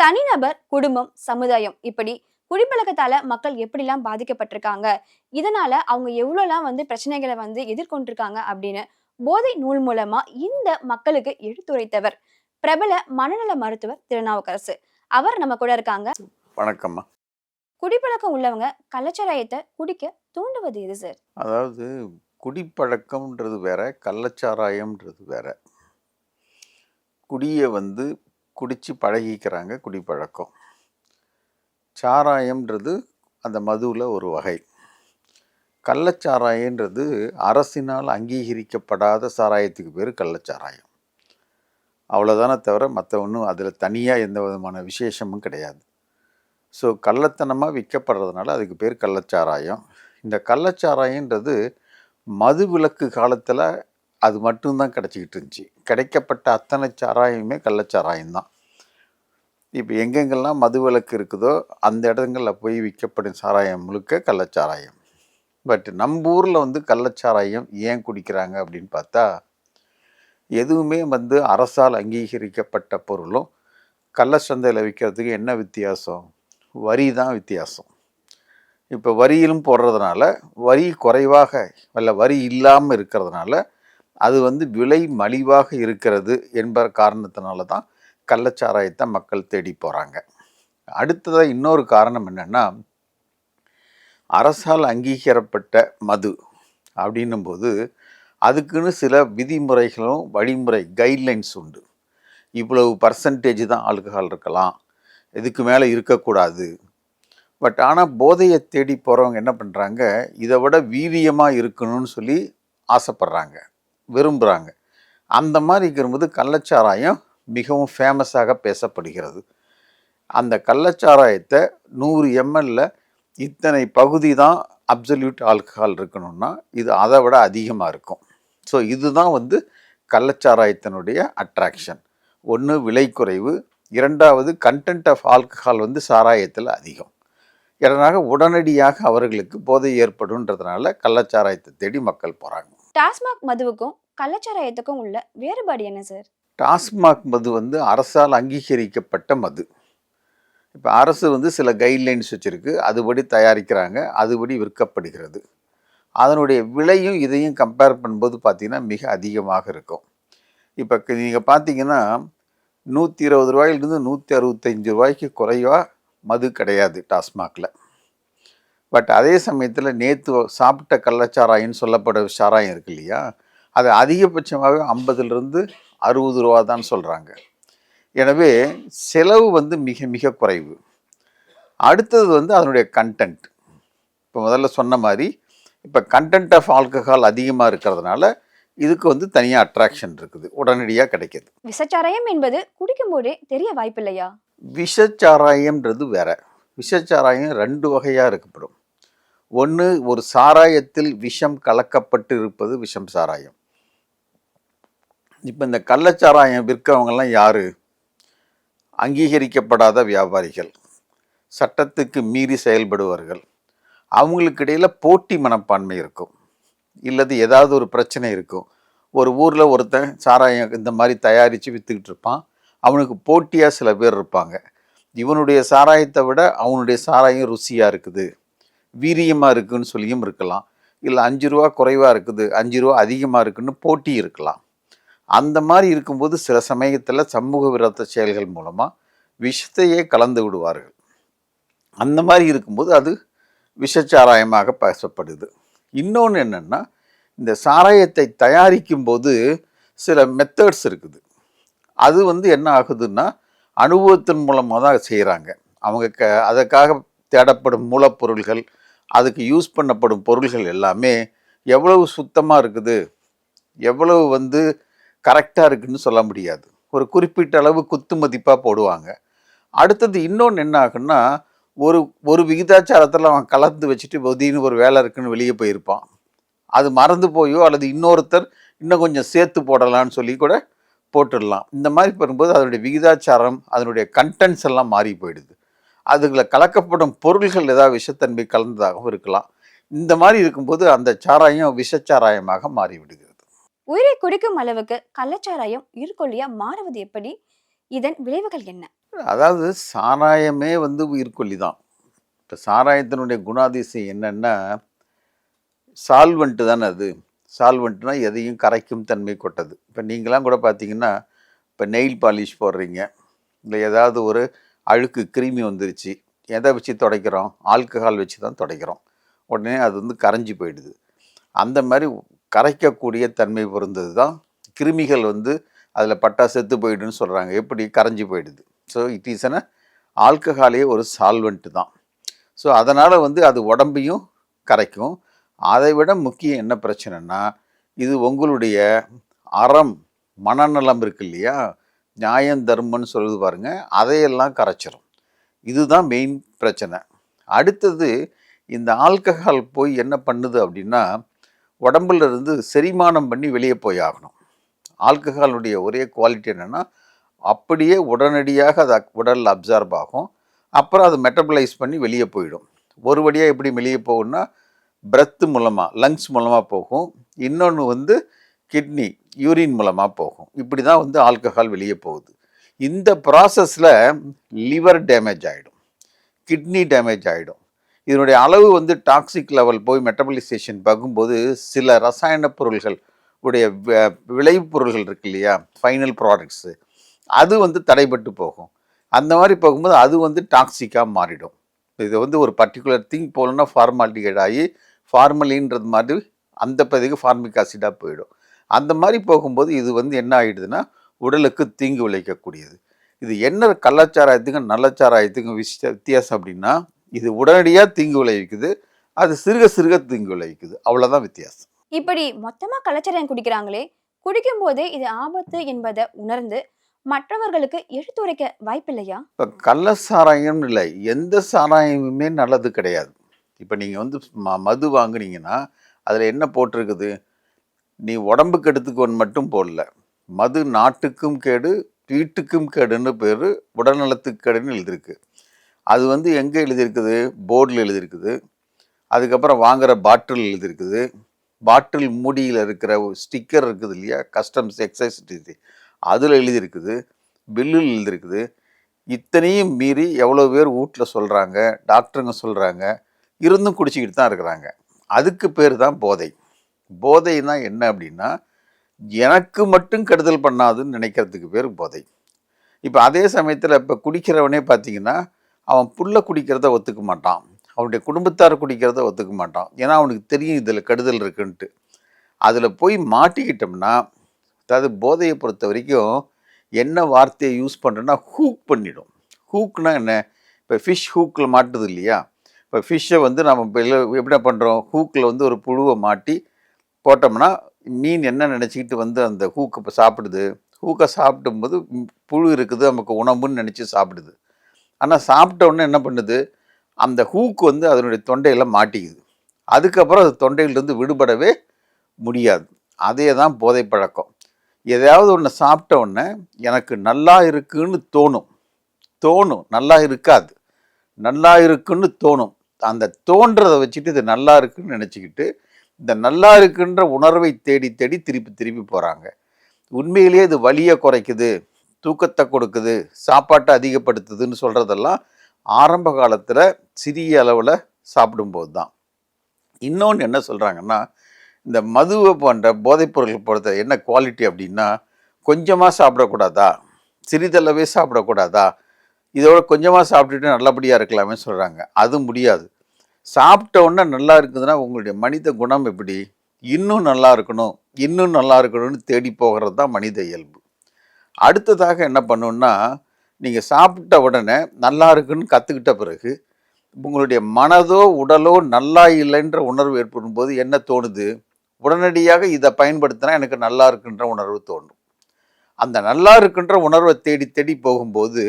தனிநபர் குடும்பம் சமுதாயம் இப்படி குடிப்பழக்கத்தால மக்கள் எப்படிலாம் பாதிக்கப்பட்டிருக்காங்க? இதனால அவங்க எவ்வளவுலாம் வந்து பிரச்சனைகளை வந்து எதிர்கொண்டிருக்காங்க அப்படின்னு போதை நூல் மூலமா இந்த மக்களுக்கு எடுத்துரைத்தவர் பிரபல மனநல மருத்துவர் திருநாவுக்கரசு. அவர் நம்ம கூட இருக்காங்க. வணக்கம்மா. குடிப்பழக்கம் உள்ளவங்க கள்ளச்சாராயத்தை குடிக்க தூண்டுவது எது சார் அதாவது குடிப்பழக்கம்ன்றது வேற கள்ளச்சாராயம்ன்றது வேற. குடியை வந்து குடித்து பழகிக்கிறாங்க குடிப்பழக்கம். சாராயம்ன்றது அந்த மதுவில் ஒரு வகை. கள்ளச்சாராயன்றது அரசினால் அங்கீகரிக்கப்படாத சாராயத்துக்கு பேர் கள்ளச்சாராயம். அவ்வளோதானே தவிர மற்ற ஒன்றும் அதில் தனியாக எந்த விதமான விசேஷமும் கிடையாது. ஸோ கள்ளத்தனமாக விற்கப்படுறதுனால அதுக்கு பேர் கள்ளச்சாராயம். இந்த கள்ளச்சாராயன்றது மது விலக்கு காலத்தில் அது மட்டும்தான் கிடச்சிக்கிட்டு இருந்துச்சு. கிடைக்கப்பட்ட அத்தனை சாராயமே கள்ளச்சாராயம் தான் இப்போ எங்கெங்கெல்லாம் மது விளக்கு இருக்குதோ அந்த இடங்களில் போய் விற்கப்படும் சாராயம் முழுக்க கள்ளச்சாராயம். பட் நம்ம ஊரில் வந்து கள்ளச்சாராயம் ஏன் குடிக்கிறாங்க அப்படின்னு பார்த்தா எதுவுமே வந்து அரசால் அங்கீகரிக்கப்பட்ட பொருளும் கள்ள சந்தையில் விற்கிறதுக்கு என்ன வித்தியாசம்? வரி தான் வித்தியாசம். இப்போ வரியிலும் போடுறதுனால வரி குறைவாக அல்ல வரி இல்லாமல் இருக்கிறதுனால அது வந்து விலை மலிவாக இருக்கிறது என்ப காரணத்தினால தான் கள்ளச்சாராயத்தை மக்கள் தேடி போகிறாங்க அடுத்ததாக இன்னொரு காரணம் என்னென்னா அரசால் அங்கீகரிக்கப்பட்ட மது அப்படின்னும் போது அதுக்குன்னு சில விதிமுறைகளும் வழிமுறை கைட்லைன்ஸ் உண்டு. இவ்வளவு பர்சன்டேஜ் தான் ஆல்கஹால் இருக்கலாம். இதுக்கு மேலே இருக்கக்கூடாது. பட் ஆனால் போதையை தேடி போகிறவங்க என்ன பண்ணுறாங்க இதை விட வீரியமாக இருக்கணும்னு சொல்லி ஆசைப்பட்றாங்க. விரும்புகிறாங்க அந்த மாதிரி இருக்கும்போது கள்ளச்சாராயம் மிகவும் ஃபேமஸாக பேசப்படுகிறது. அந்த கள்ளச்சாராயத்தை நூறு எம்எல்ல இத்தனை பகுதி தான் அப்சல்யூட் ஆல்கஹால் இருக்கணும்னா இது அதை விட அதிகமாக இருக்கும். ஸோ இதுதான் வந்து கள்ளச்சாராயத்தினுடைய அட்ராக்ஷன் ஒன்று விலை குறைவு. இரண்டாவது கண்டென்ட் ஆஃப் ஆல்கஹால் வந்து சாராயத்தில் அதிகம். இதனாக உடனடியாக அவர்களுக்கு போதை ஏற்படும்ன்றதுனால கள்ளச்சாராயத்தை தேடி மக்கள் போகிறாங்க டாஸ்மாக் மதுவுக்கும் கள்ளச்சாராயத்துக்கும் உள்ள வேறுபாடு என்ன சார் டாஸ்மாக் மது வந்து அரசால் அங்கீகரிக்கப்பட்ட மது. இப்போ அரசு வந்து சில கைட்லைன்ஸ் வச்சுருக்கு. அதுபடி தயாரிக்கிறாங்க. அதுபடி விற்கப்படுகிறது. அதனுடைய விலையும் இதையும் கம்பேர் பண்ணும்போது பார்த்திங்கன்னா மிக அதிகமாக இருக்கும். இப்போ நீங்கள் பார்த்தீங்கன்னா நூற்றி இருபது ரூபாயிலிருந்து நூற்றி அறுபத்தஞ்சு ரூபாய்க்கு குறைவாக மது கிடையாது டாஸ்மாகில். பட் அதே சமயத்தில் நேற்று சாப்பிட்ட கள்ளச்சாராயம்னு சொல்லப்பட சாராயம் இருக்கு இல்லையா? அது அதிகபட்சமாக ஐம்பதுலேருந்து அறுபது ரூபா தான் சொல்கிறாங்க எனவே செலவு வந்து மிக மிக குறைவு. அடுத்தது வந்து அதனுடைய கண்டென்ட் இப்போ முதல்ல சொன்ன மாதிரி இப்போ கண்டென்ட் ஆஃப் ஆல்கஹால் அதிகமாக இருக்கிறதுனால இதுக்கு வந்து தனியாக அட்ராக்ஷன் இருக்குது உடனடியாக கிடைக்கிது. விசச்சாராயம் என்பது குடிக்கும் போதே தெரிய வாய்ப்பில்லையா? விஷச்சாராயம்ன்றது வேற. விஷச்சாராயம் ரெண்டு வகையாக இருக்கப்படும் ஒன்று ஒரு சாராயத்தில் விஷம் கலக்கப்பட்டு இருப்பது விஷம் சாராயம். இப்போ இந்த கள்ளச்சாராயம் விற்கிறவங்கெல்லாம் யார்? அங்கீகரிக்கப்படாத வியாபாரிகள். சட்டத்துக்கு மீறி செயல்படுவார்கள் அவங்களுக்கு இடையில் போட்டி மனப்பான்மை இருக்கும். இல்லது ஏதாவது ஒரு பிரச்சனை இருக்கும். ஒரு ஊரில் ஒருத்தன் சாராயம் இந்த மாதிரி தயாரித்து விற்றுக்கிட்டு இருப்பான். அவனுக்கு போட்டியாக சில பேர் இருப்பாங்க. இவனுடைய சாராயத்தை விட அவனுடைய சாராயம் ருசியாக இருக்குது. வீரியமாக இருக்குதுன்னு சொல்லியும் இருக்கலாம். இல்லை அஞ்சு ரூபா குறைவாக இருக்குது. அஞ்சு ரூபா அதிகமாக இருக்குதுன்னு போட்டி இருக்கலாம். அந்த மாதிரி இருக்கும்போது சில சமயத்தில் சமூக விரோத செயல்கள் மூலமாக விஷத்தையே கலந்து விடுவார்கள். அந்த மாதிரி இருக்கும்போது அது விஷச்சாராயமாக பேசப்படுது. இன்னொன்று என்னென்னா இந்த சாராயத்தை தயாரிக்கும் போது சில மெத்தட்ஸ் இருக்குது. அது வந்து என்ன ஆகுதுன்னா அனுபவத்தின் மூலமாக தான் செய்கிறாங்க அவங்க க அதற்காக தேடப்படும் மூலப்பொருள்கள் அதுக்கு யூஸ் பண்ணப்படும் பொருள்கள் எல்லாமே எவ்வளவு சுத்தமாக இருக்குது எவ்வளவு வந்து கரெக்டாக இருக்குன்னு சொல்ல முடியாது. ஒரு குறிப்பிட்ட அளவு குத்து மதிப்பாக போடுவாங்க. அடுத்தது இன்னொன்று என்ன ஆகுன்னா ஒரு ஒரு விகிதாச்சாரத்தில் அவன் கலந்து வச்சுட்டு திடீர்னு ஒரு வேலை இருக்குன்னு வெளியே போயிருப்பான். அது மறந்து போயோ அல்லது இன்னொருத்தர் இன்னும் கொஞ்சம் சேர்த்து போடலான்னு சொல்லி கூட போட்டுடலாம். இந்த மாதிரி வரும்போது அதனுடைய விகிதாச்சாரம் அதனுடைய கண்டென்ட்ஸ் எல்லாம் மாறி போயிடுது. அதுகளை கலக்கப்படும் பொருள்கள் ஏதாவது விஷத்தன்மை கலந்ததாகவும் இருக்கலாம். இந்த மாதிரி இருக்கும்போது அந்த சாராயம் விஷச்சாராயமாக மாறிவிடுகிறது. உயிரை குடிக்கும் அளவுக்கு கள்ளச்சாராயம் உயிர்கொல்லியா மாறுவது எப்படி? இதன் விளைவுகள் என்ன? அதாவது சாராயமே வந்து உயிர்கொல்லி தான் இப்போ சாராயத்தினுடைய குணாதிசயம் என்னன்னா சால்வெண்ட்டு தானே அது. சால்வெண்ட்னா எதையும் கரைக்கும் தன்மை கொட்டது இப்போ நீங்களாம் கூட பார்த்தீங்கன்னா இப்போ நெயில் பாலிஷ் போடுறீங்க. இல்லை ஏதாவது ஒரு அழுக்கு கிருமி வந்துருச்சு. எதை வச்சு துடைக்கிறோம்? ஆல்கஹால் வச்சு தான் துடைக்கிறோம். உடனே அது வந்து கரைஞ்சி போயிடுது. அந்த மாதிரி கரைக்கக்கூடிய தன்மை பொருந்தது தான். கிருமிகள் வந்து அதில் பட்டா செத்து போயிடுன்னு சொல்கிறாங்க எப்படி? கரைஞ்சி போயிடுது. ஸோ இட் இஸ் அ ஆல்கஹாலே ஒரு சால்வெண்ட்டு தான். ஸோ அதனால் வந்து அது உடம்பையும் கரைக்கும். அதை விட முக்கியம் என்ன பிரச்சனைனா இது உங்களுடைய அறம் மனநலம் இருக்கு இல்லையா? நியாயம் தர்மம்னு சொல்லுது பாருங்கள் அதையெல்லாம் கரைச்சிரும். இதுதான் மெயின் பிரச்சனை. அடுத்தது இந்த ஆல்கஹால் போய் என்ன பண்ணுது அப்படின்னா உடம்புல இருந்து செரிமானம் பண்ணி வெளியே போய் ஆகணும். ஆல்கஹாலுடைய ஒரே குவாலிட்டி என்னென்னா அப்படியே உடனடியாக அது உடலில் அப்சார்ப் ஆகும். அப்புறம் அது மெட்டபலைஸ் பண்ணி வெளியே போயிடும். ஒரு வழியாக எப்படி வெளியே போகும்னா பிரெத்து மூலமாக லங்ஸ் மூலமாக போகும். இன்னொன்று வந்து கிட்னி யூரின் மூலமாக போகும். இப்படி தான் வந்து ஆல்கஹால் வெளியே போகுது. இந்த ப்ராசஸில் லிவர் டேமேஜ் ஆகிடும் கிட்னி டேமேஜ் ஆகிடும் இதனுடைய அளவு வந்து டாக்ஸிக் லெவல் போய் மெட்டபலைசேஷன் பகும்போது சில ரசாயன பொருள்கள் உடைய வ- விளைவுப் பொருள்கள் இருக்கு இல்லையா? ஃபைனல் ப்ராடக்ட்ஸு அது வந்து தடைபட்டு போகும். அந்த மாதிரி போகும்போது அது வந்து டாக்ஸிக்காக மாறிடும். இது வந்து ஒரு பர்டிகுலர் திங் போகலன்னா ஃபார்மாலிட்டிகேட் ஆகி ஃபார்மலின்றது மாதிரி அந்த பதிவுக்கு ஃபார்மிக் ஆசிடாக போயிடும். அந்த மாதிரி போகும்போது இது வந்து என்ன ஆகிடுதுன்னா உடலுக்கு தீங்கு விளைவிக்கக்கூடியது. இது என்ன கள்ளச்சாராயத்துக்கும் நல்லச்சாராயத்துக்கும் விஷ வித்தியாசம் அப்படின்னா இது உடனடியாக தீங்கு விளைவிக்குது. அது சிறுக சிறுக தீங்கு விளைவிக்குது. அவ்வளோதான் வித்தியாசம். இப்படி மொத்தமா கலாச்சாரம் குடிக்கிறாங்களே குடிக்கும் போதே இது ஆபத்து என்பதை உணர்ந்து மற்றவர்களுக்கு எடுத்துரைக்க வாய்ப்பில்லையா? இப்போ கள்ள சாராயம் இல்லை எந்த சாராயமுமே நல்லது கிடையாது. இப்போ நீங்கள் வந்து ம மது வாங்குனீங்கன்னா அதில் என்ன போட்டிருக்குது? நீ உடம்புக்கு எடுத்துக்கோன்னு மட்டும் போடல. மது நாட்டுக்கும் கேடு வீட்டுக்கும் கேடுன்னு பேர் உடல்நலத்துக்கு கேடுன்னு எழுதியிருக்கு. அது வந்து எங்கே எழுதியிருக்குது? போர்டில் எழுதியிருக்குது. அதுக்கப்புறம் வாங்குகிற பாட்டில் எழுதியிருக்குது. பாட்டில் மூடியில் இருக்கிற ஸ்டிக்கர் இருக்குது இல்லையா? கஸ்டம்ஸ் எக்ஸைஸ் டிசி அதில் எழுதியிருக்குது. பில்லில் எழுதியிருக்குது. இத்தனையும் மீறி எவ்வளோ பேர் வீட்டில் சொல்கிறாங்க டாக்டருங்க சொல்கிறாங்க இருந்தும் குடிச்சிக்கிட்டு தான் இருக்கிறாங்க. அதுக்கு பேர் தான் போதை. போதைனா என்ன அப்படின்னா எனக்கு மட்டும் கெடுதல் பண்ணாதுன்னு நினைக்கிறதுக்கு பேர் போதை. இப்போ அதே சமயத்தில் இப்போ குடிக்கிறவனே பார்த்தீங்கன்னா அவன் புள்ள குடிக்கிறத ஒத்துக்க மாட்டான். அவனுடைய குடும்பத்தார் குடிக்கிறத ஒத்துக்க மாட்டான். ஏன்னா அவனுக்கு தெரியும் இதில் கெடுதல் இருக்குன்ட்டு. அதில் போய் மாட்டிக்கிட்டோம்னா அதாவது போதையை பொறுத்த வரைக்கும் என்ன வார்த்தையை யூஸ் பண்ணுறேன்னா ஹூக் பண்ணிடும். ஹூக்னா என்ன? இப்போ ஃபிஷ் ஹூக்கில் மாட்டுது இல்லையா? இப்போ ஃபிஷ்ஷை வந்து நம்ம இப்போ எப்படி பண்ணுறோம்? ஹூக்கில் வந்து ஒரு புழுவை மாட்டி போட்டோம்னா மீன் என்ன நினச்சிக்கிட்டு வந்து அந்த ஹூக்கை இப்போ சாப்பிடுது? ஹூக்கை சாப்பிடும்போது புழு இருக்குது நமக்கு உணவுன்னு நினச்சி சாப்பிடுது. ஆனால் சாப்பிட்ட உடனே என்ன பண்ணுது? அந்த ஹூக்கு வந்து அதனுடைய தொண்டையில் மாட்டிக்குது. அதுக்கப்புறம் அது தொண்டையிலிருந்து விடுபடவே முடியாது. அதே தான் போதை பழக்கம் எதையாவது ஒன்று சாப்பிட்ட உடனே எனக்கு நல்லா இருக்குன்னு தோணும். தோணும். நல்லா இருக்காது. நல்லா இருக்குன்னு தோணும். அந்த தோன்றதை வச்சுட்டு இது நல்லா இருக்குன்னு நினச்சிக்கிட்டு இந்த நல்லா இருக்குன்ற உணர்வை தேடி தேடி திருப்பி திருப்பி போகிறாங்க உண்மையிலேயே இது வலியை குறைக்குது. தூக்கத்தை கொடுக்குது சாப்பாட்டை அதிகப்படுத்துதுன்னு சொல்கிறதெல்லாம் ஆரம்ப காலத்தில் சிறிய அளவில் சாப்பிடும்போது தான் இன்னொன்று என்ன சொல்கிறாங்கன்னா இந்த மதுவை போன்ற போதைப்பொருள் பொறுத்த என்ன குவாலிட்டி அப்படின்னா கொஞ்சமாக சாப்பிடக்கூடாதா? சிறிதளவே சாப்பிடக்கூடாதா? இதோட கொஞ்சமாக சாப்பிட்டுட்டு நல்லபடியாக இருக்கலாமே சொல்கிறாங்க அது முடியாது. சாப்பிட்ட உடனே நல்லா இருக்குதுன்னா உங்களுடைய மனித குணம் எப்படி? இன்னும் நல்லா இருக்கணும் இன்னும் நல்லா இருக்கணும்னு தேடி போகிறது தான் மனித இயல்பு. அடுத்ததாக என்ன பண்ணுன்னா நீங்கள் சாப்பிட்ட உடனே நல்லா இருக்குன்னு கற்றுக்கிட்ட பிறகு உங்களுடைய மனதோ உடலோ நல்லா இல்லைன்ற உணர்வு ஏற்படும் போது என்ன தோணுது? உடனடியாக இதை பயன்படுத்தினா எனக்கு நல்லா இருக்குன்ற உணர்வு தோணும் அந்த நல்லா இருக்குன்ற உணர்வை தேடி தேடி போகும்போது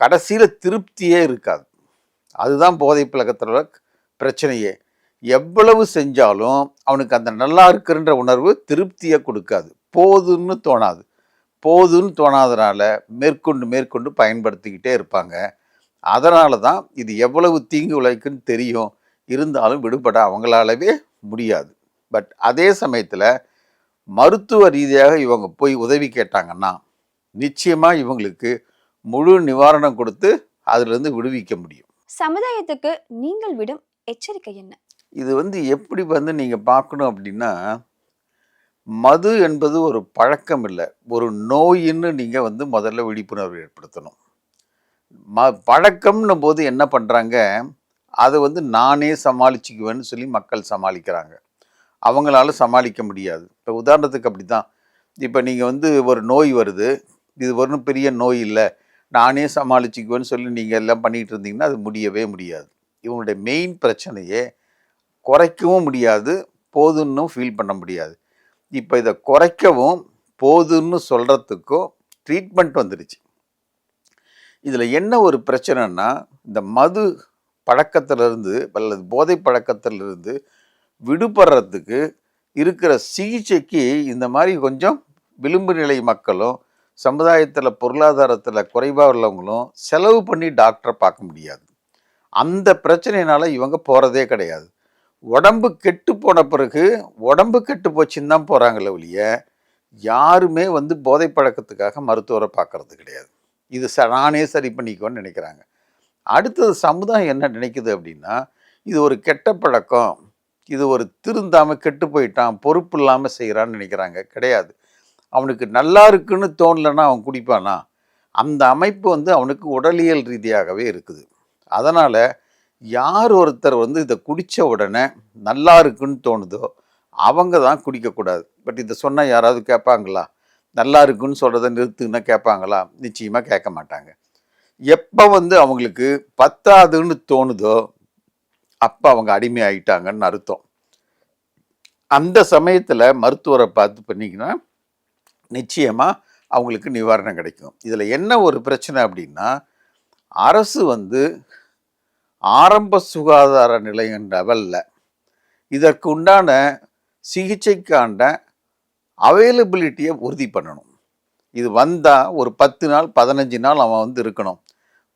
கடைசியில் திருப்தியே இருக்காது. அதுதான் போதை பழக்கத்தில் பிரச்சனையே. எவ்வளவு செஞ்சாலும் அவனுக்கு அந்த நல்லா இருக்குன்ற உணர்வு திருப்தியை கொடுக்காது. போதுன்னு தோணாது. போதுன்னு தோணாதனால மேற்கொண்டு மேற்கொண்டு பயன்படுத்திக்கிட்டே இருப்பாங்க. அதனால தான் இது எவ்வளவு தீங்கு விளைக்குன்னு தெரியும். இருந்தாலும் விடுபட அவங்களாலவே முடியாது. பட் அதே சமயத்தில் மருத்துவ ரீதியாக இவங்க போய் உதவி கேட்டாங்கன்னா நிச்சயமாக இவங்களுக்கு முழு நிவாரணம் கொடுத்து அதிலிருந்து விடுவிக்க முடியும். சமுதாயத்துக்கு நீங்கள் விடும் எச்சரிக்கை என்ன? இது வந்து எப்படி வந்து நீங்கள் பார்க்கணும் அப்படின்னா மது என்பது ஒரு பழக்கம் இல்லை. ஒரு நோயின்னு நீங்கள் வந்து முதல்ல விழிப்புணர்வு ஏற்படுத்தணும். ம பழக்கம்னும் போது என்ன பண்ணுறாங்க அதை வந்து நானே சமாளிச்சுக்குவேன்னு சொல்லி மக்கள் சமாளிக்கிறாங்க. அவங்களால சமாளிக்க முடியாது. இப்போ உதாரணத்துக்கு அப்படி தான் இப்போ நீங்கள் வந்து ஒரு நோய் வருது. இது ஒன்றும் பெரிய நோய் இல்லை. நானே சமாளிச்சுக்குவேன்னு சொல்லி நீங்கள் எல்லாம் பண்ணிகிட்டு இருந்தீங்கன்னா அது முடியவே முடியாது. இவங்களுடைய மெயின் பிரச்சனையே குறைக்கவும் முடியாது போதுன்னும் ஃபீல் பண்ண முடியாது. இப்போ இதை குறைக்கவும் போதுன்னு சொல்கிறதுக்கும் ட்ரீட்மெண்ட் வந்துடுச்சு இதில் என்ன ஒரு பிரச்சனைன்னா இந்த மது பழக்கத்திலிருந்து அல்லது போதை பழக்கத்திலிருந்து விடுபடுறதுக்கு இருக்கிற சிகிச்சைக்கு இந்த மாதிரி கொஞ்சம் விளிம்பு நிலை மக்களும் சமுதாயத்தில் பொருளாதாரத்தில் குறைவாக உள்ளவங்களும் செலவு பண்ணி டாக்டரை பார்க்க முடியாது. அந்த பிரச்சனையினால் இவங்க போகிறதே கிடையாது. உடம்பு கெட்டு போன பிறகு உடம்பு கெட்டு போச்சுன்னு தான் போகிறாங்களே ஒழிய யாருமே வந்து போதை பழக்கத்துக்காக மருத்துவரை பார்க்கறது கிடையாது. இது ச நானே சரி பண்ணிக்கோன்னு நினைக்கிறாங்க. அடுத்தது சமுதாயம் என்ன நினைக்குது அப்படின்னா இது ஒரு கெட்ட பழக்கம் இது ஒரு திருந்தாமல் கெட்டு போயிட்டான் பொறுப்பு இல்லாமல் செய்கிறான்னு நினைக்கிறாங்க. கிடையாது. அவனுக்கு நல்லா இருக்குன்னு தோணலைன்னா அவன் குடிப்பானா? அந்த அமைப்பு வந்து அவனுக்கு உடலியல் ரீதியாகவே இருக்குது. அதனால் யார் ஒருத்தர் வந்து இதை குடித்த உடனே நல்லா இருக்குன்னு தோணுதோ அவங்க தான் குடிக்கக்கூடாது. பட் இதை சொன்னால் யாராவது கேட்பாங்களா? நல்லா இருக்குன்னு சொல்கிறத நிறுத்துன்னா கேட்பாங்களா? நிச்சயமாக கேட்க மாட்டாங்க. எப்போ வந்து அவங்களுக்கு பத்தாதுன்னு தோணுதோ அப்போ அவங்க அடிமை ஆகிட்டாங்கன்னு அர்த்தம். அந்த சமயத்தில் மருத்துவரை பார்த்து பண்ணிங்கன்னா நிச்சயமாக அவங்களுக்கு நிவாரணம் கிடைக்கும். இதில் என்ன ஒரு பிரச்சனை அப்படின்னா அரசு வந்து ஆரம்ப சுகாதார நிலையம் லெவலில் இதற்கு உண்டான சிகிச்சைக்கான அவைலபிலிட்டியை உறுதி பண்ணணும். இது வந்தால் ஒரு பத்து நாள் பதினஞ்சு நாள் அவன் வந்து இருக்கணும்.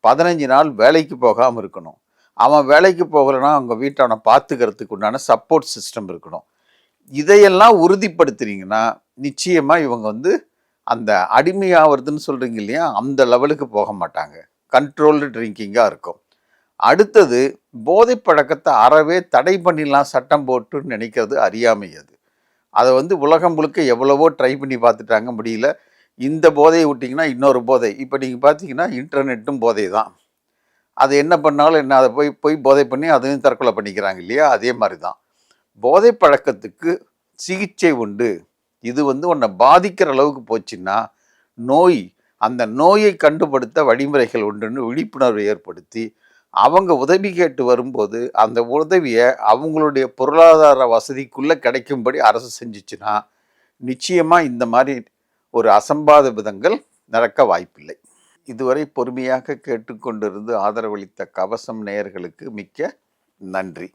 பதினஞ்சு நாள் வேலைக்கு போகாமல் இருக்கணும். அவன் வேலைக்கு போகலைன்னா அவங்க வீட்டை அவனை பார்த்துக்கிறதுக்கு உண்டான சப்போர்ட் சிஸ்டம் இருக்கணும். இதையெல்லாம் உறுதிப்படுத்துறீங்கன்னா நிச்சயமாக இவங்க வந்து அந்த அடிமையாகிறதுன்னு சொல்கிறீங்க இல்லையா? அந்த லெவலுக்கு போக மாட்டாங்க. கண்ட்ரோல்டு ட்ரிங்கிங்காக இருக்கும். அடுத்தது போதை பழக்கத்தை அறவே தடை பண்ணிடலாம் சட்டம் போட்டுன்னு நினைக்கிறது அறியாமை அது. அதை வந்து உலகம் முழுக்க எவ்வளவோ ட்ரை பண்ணி பார்த்துட்டாங்க முடியல. இந்த போதையை விட்டிங்கன்னா இன்னொரு போதை. இப்போ நீங்கள் பார்த்தீங்கன்னா இன்டர்நெட்டும் போதை தான். அது என்ன பண்ணாலும் என்ன அதை போய் போய் போதை பண்ணி அதையும் தற்கொலை பண்ணிக்கிறாங்க இல்லையா? அதே மாதிரி தான். போதை பழக்கத்துக்கு சிகிச்சை உண்டு. இது வந்து உன்னை பாதிக்கிற அளவுக்கு போச்சுன்னா நோய் அந்த நோயை கண்டுபடுத்த வழிமுறைகள் உண்டுன்னு விழிப்புணர்வை ஏற்படுத்தி அவங்க உதவி கேட்டு வரும்போது அந்த உதவியை அவங்களுடைய பொருளாதார வசதிக்குள்ளே கிடைக்கும்படி அரசு செஞ்சுச்சுன்னா நிச்சயமாக இந்த மாதிரி ஒரு அசம்பாத விதங்கள் நடக்க வாய்ப்பில்லை. இதுவரை பொறுமையாக கேட்டுக்கொண்டிருந்து ஆதரவளித்த கவசம் நேயர்களுக்கு மிக்க நன்றி.